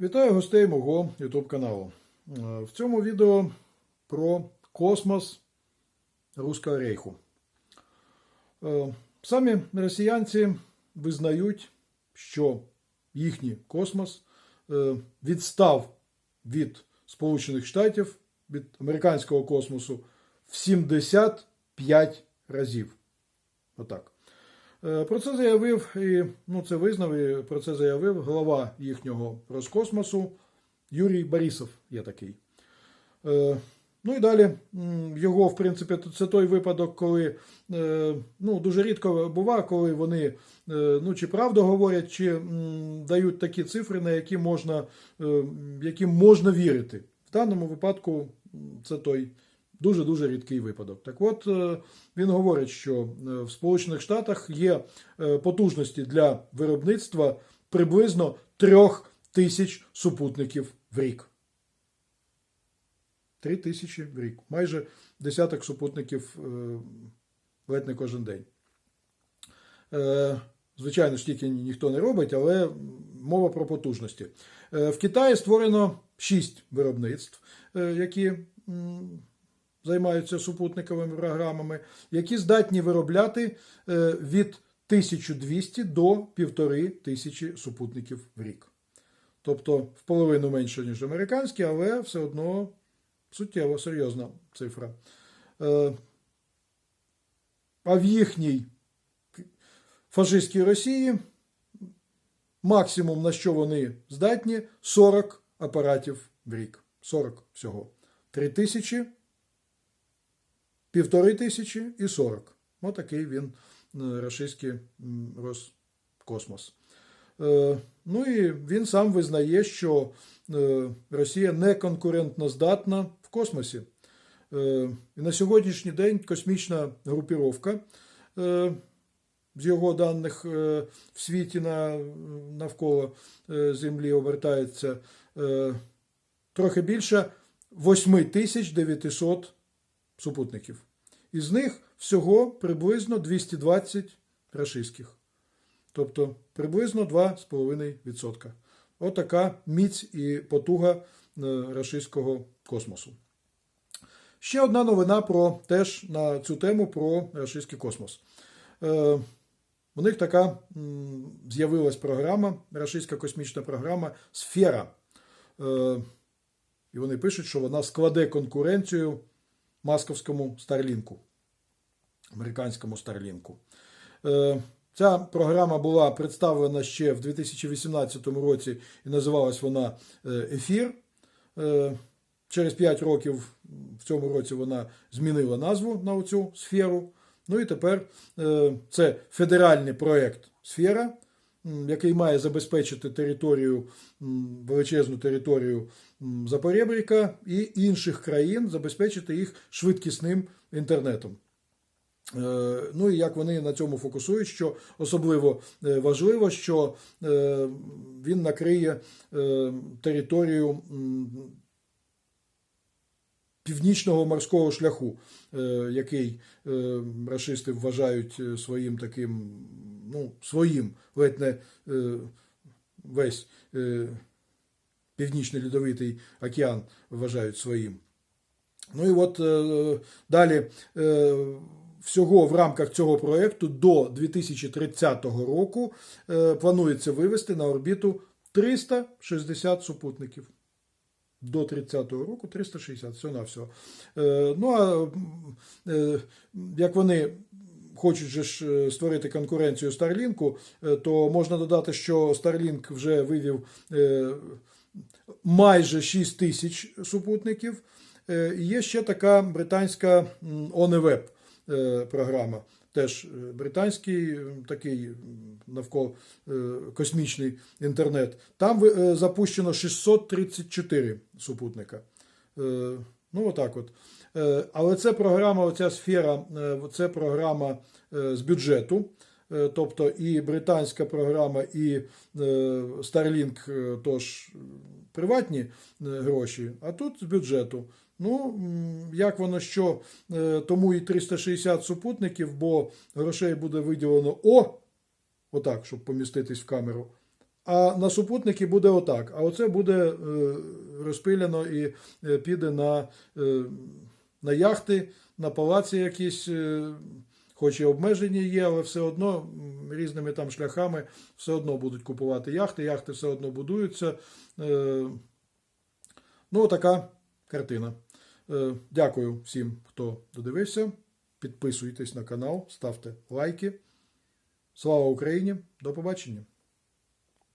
Вітаю гостей мого YouTube каналу. Е, В цьому відео про космос Руського рейху. Е, Самі росіянці визнають, що їхній космос е, відстав від Сполучених Штатів, від американського космосу в 75 разів. Отак. Е, Про це заявив і ну, це визнав, і про це заявив глава їхнього Роскосмосу Юрій Борисов. Є такий. Е, Ну і далі його, в принципі, це той випадок, коли е, ну, дуже рідко буває, коли вони ну, чи правду говорять, чи дають такі цифри, на які можна, яким можна вірити. В даному випадку це той дуже-дуже рідкий випадок. Так от е, він говорить, що е, в Сполучених Штатах є е, потужності для виробництва приблизно трьох тисяч супутників в рік. Три тисячі в рік. Майже десяток супутників ледь не кожен день. Звичайно ж, тільки ніхто не робить, але мова про потужності. В Китаї створено шість виробництв, які займаються супутниковими програмами, які здатні виробляти е, від 1200 до 1500 супутників в рік. Тобто в половину менше, ніж американські, але все одно суттєво серйозна цифра. Е, А в їхній фашистській Росії максимум, на що вони здатні, 40 апаратів в рік. 40 всього. 3 тисячі, півтори тисячі і 40. Отакий він е, російський Роскосмос. Е, Ну і він сам визнає, що е, Росія не конкурентно здатна в космосі. І на сьогоднішній день космічна групіровка з його даних в світі на, навколо Землі обертається трохи більше 8900 супутників. Із них всього приблизно 220 рашистських. Тобто приблизно 2,5%. Отака міць і потуга е, рашистського космосу. Ще одна новина про теж на цю тему про рашистський космос. Е, у них така з'явилась програма, рашистська космічна програма Сфера. Е, і вони пишуть, що вона складе конкуренцію масковському Старлінку, американському Старлінку. Е, Ця програма була представлена ще в 2018 році і називалась вона е, Ефір. Е, Через 5 років в цьому році вона змінила назву на цю сферу. Ну і тепер це федеральний проєкт Сфера, який має забезпечити територію, величезну територію Запорєбріка і інших країн, забезпечити їх швидкісним інтернетом. Е, Ну і як вони на цьому фокусують, що особливо е, важливо, що е, він накриє територію північного морського шляху, який рашисти вважають своїм таким, ну, своїм, ледь не весь Північний Льодовитий океан вважають своїм. Ну і от далі. Е, Всього в рамках цього проєкту до 2030 року е, планується вивести на орбіту 360 супутників. До 30-го року 360, все на все. Ну а е, як вони хочуть же ж е, створити конкуренцію Старлінку, е, то можна додати, що Starlink вже вивів е, майже 6 тисяч супутників. Е, і Є ще така британська е, програма. Теж е, британський е, такий м, навколо е, космічний інтернет. Там е, запущено 634 супутника. Е, Ну, отак от. Е, Але це програма, оця сфера, е, це програма е, з бюджету. Е, Тобто і британська програма, і е, Starlink е, тож приватні гроші, а тут з бюджету. Ну, як воно що, тому і 360 супутників, бо грошей буде виділено о, отак, щоб поміститись в камеру, А на супутники буде отак. А оце буде розпилено і піде на, на яхти, на палаці якісь, хоч і обмежені є, але все одно різними там шляхами все одно будуть купувати яхти, яхти все одно будуються. Е, ну, така картина. Е, дякую всім, хто додивився. Підписуйтесь на канал, ставте лайки. Слава Україні! До побачення!